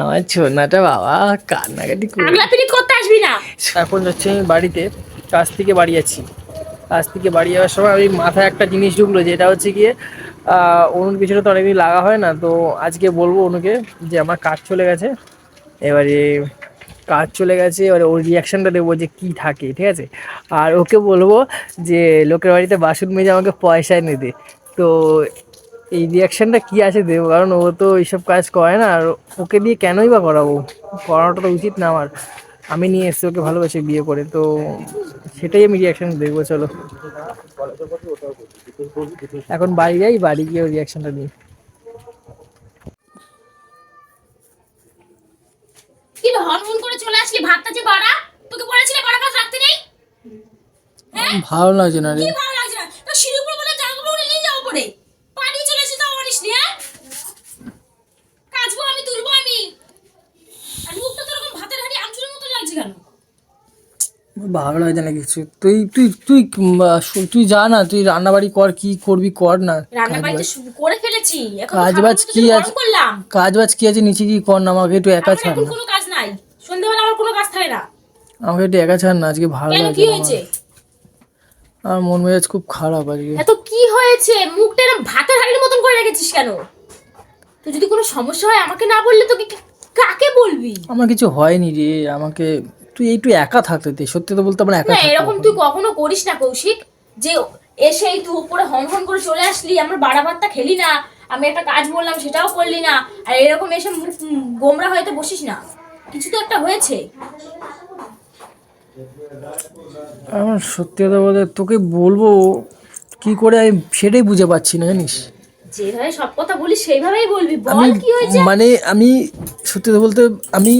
আমার ছোনাটা বাবা কান্নাকাটি আগলা করতে আসবি না? এখন যাচ্ছি আমি বাড়িতে কাজ থেকে বাড়ি যাচ্ছি কাজ থেকে বাড়ি যাওয়ার সময় ওই মাথায় একটা জিনিস ঢুকলো যেটা হচ্ছে গিয়ে অনুর পিছনে তো অনেকদিন লাগা হয় না তো আজকে বলব অনুকে যে আমার কাজ চলে গেছে। এবারে কাজ চলে গেছে এবারে ওর রিয়াকশানটা দেবো যে কী থাকে ঠিক আছে? আর ওকে বলব যে লোকের বাড়িতে বাসন মেজে আমাকে পয়সা এনে দে। তো এই রিয়াকশানটা কী আছে দেবো? কারণ ও তো এইসব কাজ করে না আর ওকে দিয়ে কেনই বা করাবো? করানোটা তো উচিত না আমার। আমি নিয়ে এসেছি ওকে ভালোবেসে বিয়ে করে তো সেটাই আমি রিয়াকশান দেখব চলো। এখন বাড়ি যাই বাড়ি গিয়ে ওই রিয়াকশানটা দিই কি রে, হনহন করে চলে আসলি? ভাতটা যে তোকে বলেছিলে রাখতে নেই? ভালো লাগছে না রে কি ভালো লাগছে না তো সিঁড়ি উপরে বলে জামাগুলো উড়ে নিয়ে যাও পরে পানি চলে এসে তাও আনিস নি হ্যাঁ কাজবো আমি তুলবো আমি আর মুখটা তো এরকম ভাতের হাঁড়ি আমচুরের মতো লাগছে কেন ভালো লাগছে না কিছু। তুই তুই তুই তুই যা না তুই রান্না বাড়ি কর কি করবি কর না। করে ফেলেছি। কাজ বাজ কি আছে? কাজ বাজ কি আছে নিচে কি কর না আমাকে একটু একা ছাড় না। কোনো কাজ নাই। সন্ধ্যাবেলা আমার কোনো কাজ থাকে না। আমাকে একটু একা ছাড় না আজকে ভালো লাগছে কি হয়েছে? আমার। আমার মন মেজাজ খুব খারাপ আজকে। এত কি হয়েছে? মুখটা এরকম ভাতের হাঁড়ির মতন করে রেখেছিস কেন? তো যদি কোনো সমস্যা হয় আমাকে না বললে তোকে কাকে বলবি? আমার কিছু হয়নি রে আমাকে তুই একটু একা থাকতে দে সত্যি তো বলতে আমার একা না এরকম তুই কখনো করিস না কৌশিক। যে এসেই তুই উপরে হন হন করে চলে আসলি আমরা বাড়া ভাতটা খেলি না আমি একটা কাজ বললাম সেটাও করলি না আর এরকম এসে গোমরা হয়তো বসিস না। কিছু তো একটা হয়েছে। আমার সত্যি কথা বলতে তোকে বলব কি করে আমি সেটাই বুঝে পাচ্ছি না জানিস? যেভাবে সব কথা বলিস সেইভাবেই বলবি। বল কি হয়েছে? মানে আমি সত্যি কথা বলতে আমি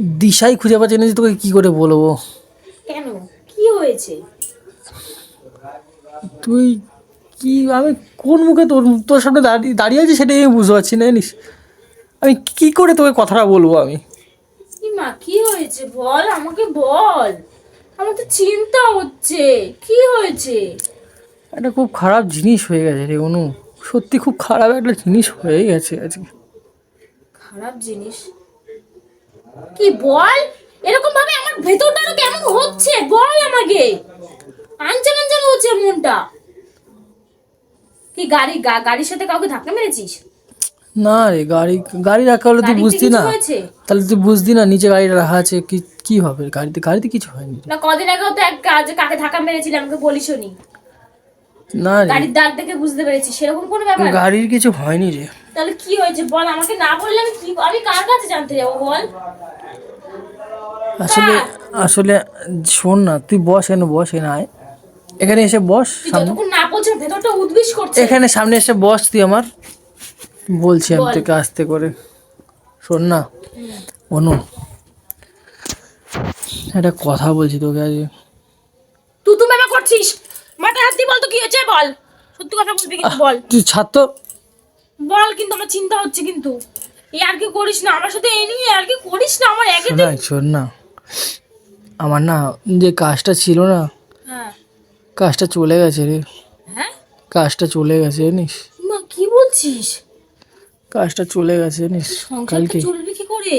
দিশাই খুঁজে পাচ্ছি না যে তোকে কি করে বলব? কেন? কি হয়েছে? তুই কি আমি কোন মুখে তোর তোর সামনে দাঁড়িয়ে দাঁড়িয়ে আছি সেটাই আমি বুঝতে পারছি না জানিস? আমি কি করে তোকে কথাটা বলব আমি? মা কি হয়েছে? বল আমাকে বল। আমার তো চিন্তা হচ্ছে। কি হয়েছে? একটা খুব খারাপ জিনিস হয়ে গেছে রে অনু। সত্যি খুব খারাপ একটা জিনিস হয়ে গেছে আজকে। খারাপ জিনিস? কি বল? এরকম ভাবে আমার ভেতরটা কেমন হচ্ছে? বল আমাকে। আনচান আনচান হচ্ছে মনটা। কি গাড়ি গাড়ির সাথে কাউকে ধাক্কা মেরেছিস? না রে গাড়ি গাড়ি রাখা হলে তুই বুঝতি না। তাহলে তুই বুঝতি না নিচে গাড়িটা রাখা আছে কি কি হবে? গাড়িতে গাড়িতে কিছু হয়নি না কদিন আগেও তো এক কাজ কাকে ধাক্কা মেরেছিলাম আমাকে বলিস নি গাড়ির দাগ দেখে বুঝতে পেরেছি সেরকম কোনো ব্যাপার? গাড়ির কিছু হয়নি রে। তাহলে কি হয়েছে বল আমাকে না বললে আমি কি আমি কার কাছে জানতে যাব বল? আসলে আসলে শোন না তুই বস এখানে বস এখানে আয়। এখানে এসে বস সামনে যতক্ষণ না ভেতরটা করছে। এখানে সামনে এসে বস তুই আমার। বলছি আমি। তোকে আস্তে করে। শোন না অনু একটা কথা বলছি তোকে আজ তুই তুমি করছিস? মাথায় হাত দিয়ে বল তো কি হয়েছে বল। সত্যি কথা বলবি কিন্তু বল। তুই ছাত্র বল কিন্তু আমার চিন্তা হচ্ছে কিন্তু। এই আর কি করিস না আমার সাথে এই নিয়ে আর কি করিস না আমার একে শোনা শোন না। আমার না যে কাজটা ছিল না হ্যাঁ। কাজটা চলে গেছে রে। হ্যাঁ? কাজটা চলে গেছে জানিস? মা কি বলছিস? কাজটা চলে গেছে জানিস? কালকে। চলবে কি করে?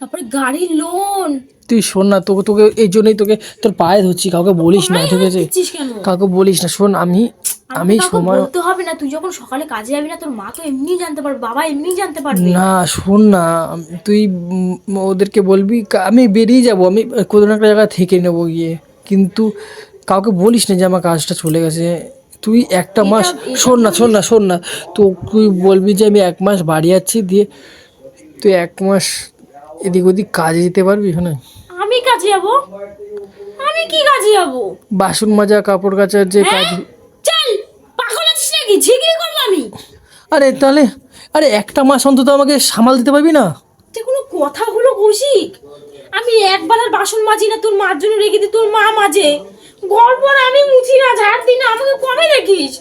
তারপরে গাড়ির লোন তুই শোন না তোকে তোকে এই জন্যই তোকে তোর পায়ে ধরছি কাউকে বলিস না ঠিক আছে? কাউকে বলিস না শোন আমি আমি সময় বলতে হবে না তুই যখন সকালে কাজে যাবি না তোর মা তো এমনি জানতে পারবে বাবা এমনি জানতে পারবে। না শোন না তুই ওদেরকে বলবি আমি বেরিয়ে যাব আমি কোনো একটা জায়গায় থেকে নেব গিয়ে। কিন্তু কাউকে বলিস না যে আমার কাজটা চলে গেছে। তুই একটা মাস শোন না শোন না শোন না তো তুই বলবি যে আমি এক মাস বাড়ি যাচ্ছি দিয়ে তুই এক মাস এদিক ওদিক কাজে যেতে পারবি শোনা আমি কাজে যাব? আমি কি কাজে যাব? বাসন মাজা কাপড় কাচার যে কাজ হ্যাঁ? চল পাগল আছিস নাকি? ঝিগড়ি করব আমি। আরে তাহলে আরে একটা মাস অন্তত আমাকে সামাল দিতে পারবি না? এটা কোনো কথা হলো কৌশিক আমি একবার আর বাসন মাজি না তোর মার জন্য রেখে দিই তোর মা মাঝে। গল্প না আমি মুছি না ঝাড় দিই না আমাকে কবে দেখিস?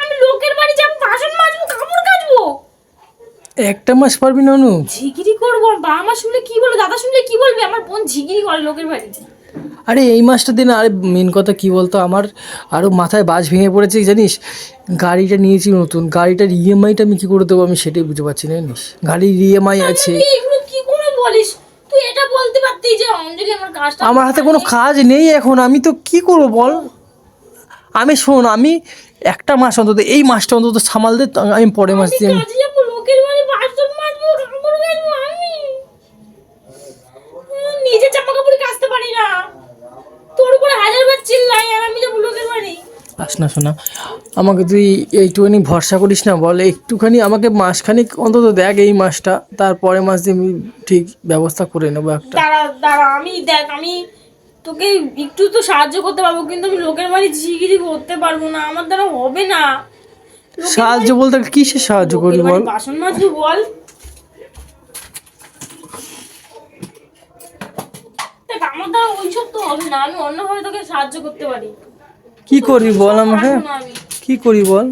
আমি লোকের বাড়ি যাব বাসন মাজবো কাপড় কাচবো। একটা মাস পারবি না অনু ঝিগিরি করব বাবা মা শুনলে কি বলবে দাদা শুনলে কি বলবে? আমার বোন ঝিগিরি করে লোকের বাড়ি। আরে এই মাসটা দিন আরে মেন কথা কি বলতো আমার আরও মাথায় বাজ ভেঙে পড়েছে জানিস? গাড়িটা নিয়েছি নতুন গাড়িটার ইএমআইটা আমি কী করে দেবো আমি সেটাই বুঝতে পারছি না জানিস? গাড়ির ইএমআই আছে। এগুলো কি করে বলিস? তুই এটা বলতে পারতি যে অঞ্জলি আমার কাজটা আমার হাতে কোনো কাজ নেই এখন আমি তো কি করব বল? আমি শোন আমি একটা মাস অন্তত এই মাসটা অন্তত সামাল দে আমি পরের মাস দিয়ে আস না শোনা। আমাকে তুই এইটুখানি ভরসা করিস না বল একটুখানি আমাকে মাসখানিক অন্তত দেখ এই মাসটা তারপরে মাস দিয়ে আমি ঠিক ব্যবস্থা করে নেব একটা। দাঁড়া দাঁড়া আমি দেখ আমি তোকে একটু তো সাহায্য করতে পারব কিন্তু আমি লোকের বাড়ি ঝিগিরি করতে পারব না আমার দ্বারা হবে না। সাহায্য বলতে কিসে সাহায্য করবি বল? বাসন মাজবি বল। আমার দ্বারা ওইসব তো হবে না আমি অন্যভাবে তোকে সাহায্য করতে পারি। কি করি বল আমাকে? কি করি বল?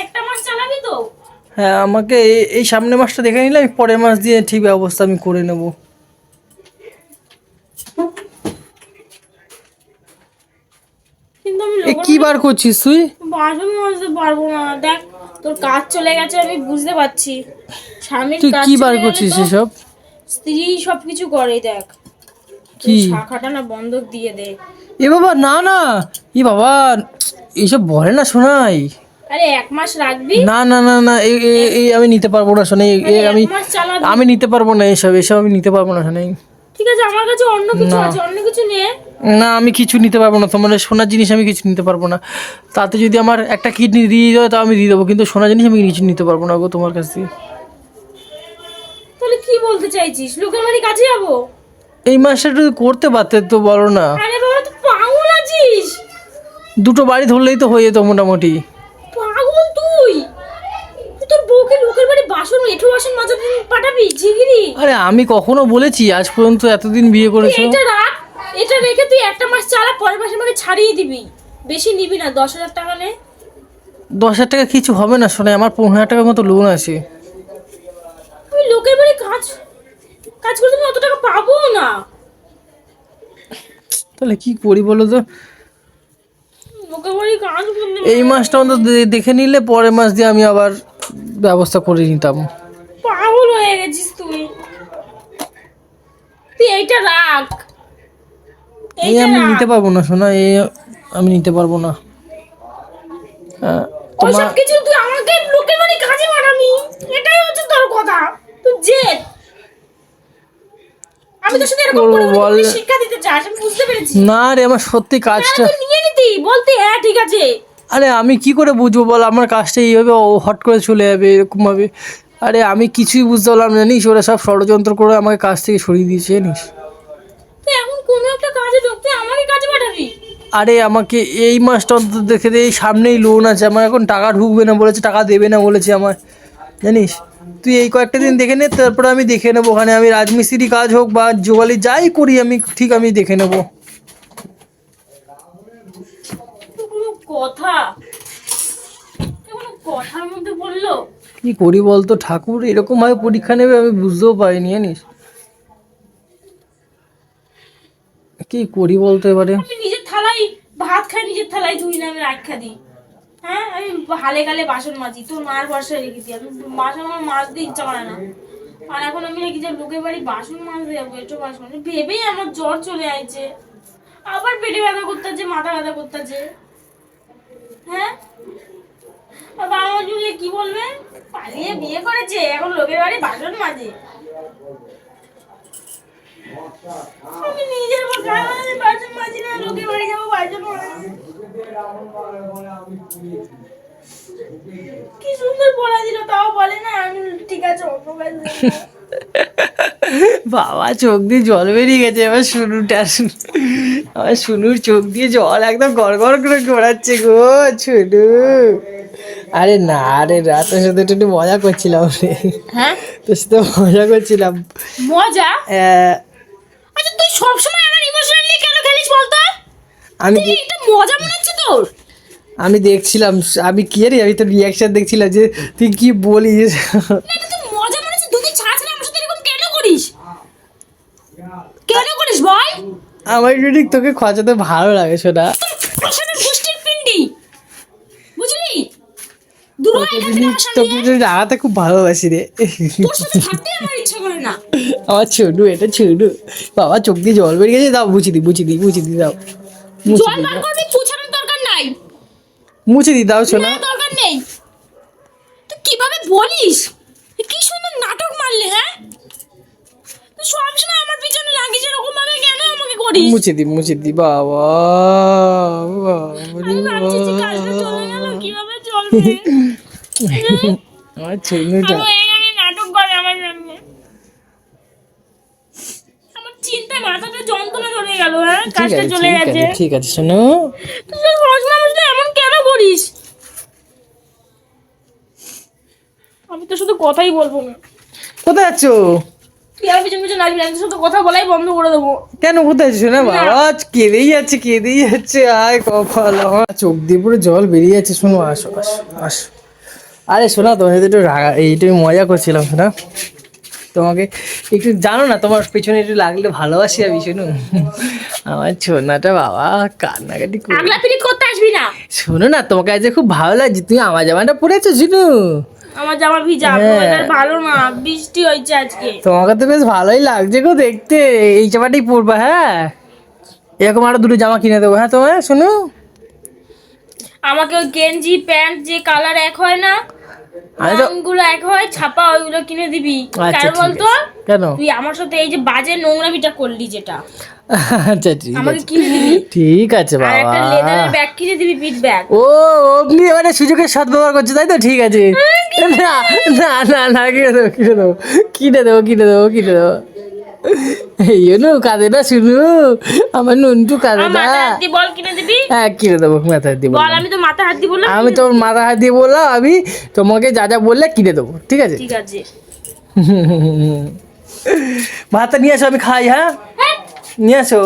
একটা মাস চালাবি তো? হ্যাঁ আমাকে এই- সামনের মাসটা দেখে নিলে আমি পরের মাস দিয়ে ঠিক ব্যবস্থা আমি করে নেব। এ কি বার করছিস তুই? বাসন মাজতে পারব না। দেখ তোর কাজ চলে গেছে আমি বুঝতে পারছি। স্বামীর তুই কি বার করছিস এসব? স্ত্রী সবকিছু করে দেখ। কি? শাখাটা না বন্ধক দিয়ে দে। এ বাবা না না। এ বাবা এইসব বলে না শোনাই। আরে এক মাস রাখবি? না না না না এই আমি নিতে পারব না শোনাই। আমি আমি নিতে পারব না এসব এসব আমি নিতে পারব না শোনাই। ঠিক আছে আমার কাছে অন্য কিছু আছে অন্য কিছু নে। না আমি কিছু নিতে পারব না। তোমার সোনার জিনিস আমি কিছু নিতে পারব না। তাতে যদি আমার একটা কিডনি দিয়ে দেয় তো আমি দিয়ে দেবো। কিন্তু সোনার জিনিস আমি কিছু নিতে পারব না গো তোমার কাছ। থেকে তাহলে কি বলতে চাইছিস? লোকের বাড়ি কাছে যাব? এই মাসটা একটু করতে পারতে তো বলো না। আরে বাবা তুই দুটো বাড়ি ধরলেই তো হয়ে যেত মোটামুটি। পাগল তুই! তুই তোর বউকে লোকের বাড়ি বাসন এঠো বাসন মাজাতে পাঠাবি ঝিগিরি? আরে আমি কখনো বলেছি আজ পর্যন্ত এতদিন বিয়ে করেছ। এটা রাখ এটা রেখে তুই একটা মাস চালা পরের মাসে আমাকে ছাড়িয়ে দিবি। বেশি নিবি না দশ হাজার টাকা নে। দশ হাজার টাকা কিছু হবে না শোনাই আমার পনেরো হাজার টাকার মতো লোন আছে। আমি লোকের বাড়ি কাজ কাজ করতে আমি অত টাকা পাবো না। তাহলে কি করি বলো তো লোকের বাড়ি কাজ করতে এই মাসটা অন্তত দেখে নিলে পরের মাস দিয়ে আমি আবার ব্যবস্থা করে নিতাম। পাগল হয়ে গেছিস তুই। তুই এইটা রাখ। এই আমি নিতে পারব না শোনা এই আমি নিতে পারব না। হ্যাঁ, কিছু তুই আমাকে লোকের কাজে এটাই হচ্ছে তোর কথা। তুই জেদ। আমি তো শুধু এরকম করে শিক্ষা দিতে চাস আমি বুঝতে পেরেছি। না রে আমার সত্যি কাজটা নিয়ে বলতে হ্যাঁ ঠিক আছে। আরে আমি কি করে বুঝব বল? আমার কাজটা এইভাবে হট করে চলে যাবে এরকমভাবে। আরে আমি কিছুই বুঝতে পারলাম জানিস? ওরা সব ষড়যন্ত্র করে আমাকে কাজ থেকে সরিয়ে দিয়েছে জানিস? এখন কোনো একটা কাজে ঢোক আমাকে কাজে পাঠাবি। আরে আমাকে এই মাসটা অন্তত দেখে দে এই সামনেই লোন আছে। আমার এখন টাকা ঢুকবে না বলেছে টাকা দেবে না বলেছে আমার জানিস? তুই এই কয়েকটা দিন দেখে নে তারপরে আমি দেখে নেব ওখানে। আমি রাজমিস্ত্রি কাজ হোক বা জোগালি যাই করি আমি ঠিক আমি দেখে নেব তো কোনো কথা? কথার মধ্যে বলল? কি করি বলতো? ঠাকুর এরকমভাবে পরীক্ষা নেবে আমি বুঝতেও পারিনি জানিস? কি করি বলতো এবারে? আমি নিজের থালাই ভাত খাই নিজের থালাই ধুই না আমি রাখা দিই হ্যাঁ? আমি হালে গালে বাসন মাজি তোর মার বর্ষায় রেখে দিই। আমি বাসন আমার মাজতে ইচ্ছা করে না। আর এখন আমি নাকি যে লোকের বাড়ি বাসন মাজতে যাব একটু বাসন। ভেবেই আমার জ্বর চলে আইছে। আবার পেটে ব্যথা করতেছে মাথা ব্যথা করতেছে হ্যাঁ? বাবা মা জুড়ে কি বলবে? পালিয়ে বিয়ে করেছে, এখন লোকের বাড়ি বাসন মাজে। আমি নিজের উপর মাঝে বাসন মাজি না, লোকের বাড়ি যাব বাসন মাজি। কি সুন্দর পড়া দিল, তাও বলে না, আমি ঠিক আছে বাবা, চোখ দিয়ে জল বেরিয়ে গেছে, এবার শুনুটা আমার শুনুর চোখ দিয়ে জল একদম গড় গড় করে ঘোরাচ্ছে গো শুনু আরে না আরে রাত তোর সাথে একটু মজা করছিলাম রে। হ্যাঁ? তোর সাথে মজা করছিলাম। মজা? আহ, আচ্ছা তুই সবসময় আমার ইমোশনাল নিয়ে কেন খেলিস বলতো? আমি একটা মজা মনে হচ্ছে তোর? আমি দেখছিলাম আমি কি রে আমি তোর রিয়াকশন দেখছিলাম যে তুই কি বলিস। মজা মনে হচ্ছে দুদিন ছাড়া ছাড়া আমার সাথে এরকম কেন করিস? কেন করিস বল? আমার যদি তোকে খচাতে ভালো লাগে সেটা তোকে রাগাতে খুব ভালোবাসি রে। আমার ছোটু এটা ছোটু বাবা চোখ দিয়ে জল বেরিয়ে গেছে দাও মুছে দি দাও। মুছে দি বার দরকার নাই। মুছে দি দাও শোনা দরকার নেই। তুই কীভাবে বলিস? কি সুন্দর নাটক মারলে হ্যাঁ? তুই করিস মুছে দি মুছে দি বাবা কীভাবে চলবে? আমার আমি নাটক করে আমার সামনে। আমার চিন্তায় মাথাটা যন্ত্রণা ধরে গেল হ্যাঁ? কাজটা চলে গেছে। ঠিক আছে শোনো। তুই সহজ মানুষটা এমন কেন করিস? আমি তো শুধু কথাই বলব না। কোথায় আছো তুই আর পিছন পিছন আসবি না আমি তোর সাথে কথা বলাই বন্ধ করে দেবো। কেন কোথায় শোনা বাবা আজ কেঁদেই যাচ্ছে কেঁদেই যাচ্ছে আয় কপাল আমার। চোখ দিয়ে পুরো জল বেরিয়ে যাচ্ছে শোনো আসো আসো আসো। আরে শোনা তোমার সাথে একটু রাগা এইটু মজা করছিলাম শোনা। তোমাকে একটু জানো না তোমার পেছনে একটু লাগলে ভালোবাসি আমি শোনো। আমার ছোনাটা বাবা কান্নাকাটি করে। করতে আসবি না? শোনো না তোমাকে আজ খুব ভালো লাগছে তুমি আমার জামাটা পরেছো শুনু। আমার জামা ভিজা হ্যাঁ। ওয়েদার ভালো না বৃষ্টি হয়েছে আজকে। তোমাকে তো বেশ ভালোই লাগছে গো দেখতে এই জামাটাই পরবা হ্যাঁ? এরকম আরও দুটো জামা কিনে দেবো হ্যাঁ তোমার শোনো। আমাকে ওই গেঞ্জি প্যান্ট যে কালার এক হয় না রঙগুলো এক হয় ছাপা ওইগুলো কিনে দিবি। আচ্ছা ঠিক বলতো? কেন? তুই আমার সাথে এই যে বাজে নোংরামিটা করলি যেটা। আচ্ছা ঠিক আছে। ঠিক আছে বাবা। ব্যাগ কিনে দিবি? পিট ব্যাগ ও অমনি মানে সুযোগের সদ ব্যবহার করছে তাই তো? ঠিক আছে। না না না না কিনে দেবো কিনে দেবো কিনে দেবো কিনে দেবো কিনে দেবো। এই নু কাঁদে না শুনু? আমার নুনটু কাঁদে না। মাথা হ্যাঁ কিনে দেবো বল। আমি তো মাথা হাত দিয়ে বললাম আমি তোর মাথা হাত দিয়ে বললাম আমি তোমাকে যা যা বললে কিনে দেবো ঠিক আছে? ঠিক আছে। ভাতটা নিয়ে আসো আমি খাই হ্যাঁ? হ্যাঁ নিয়ে আসো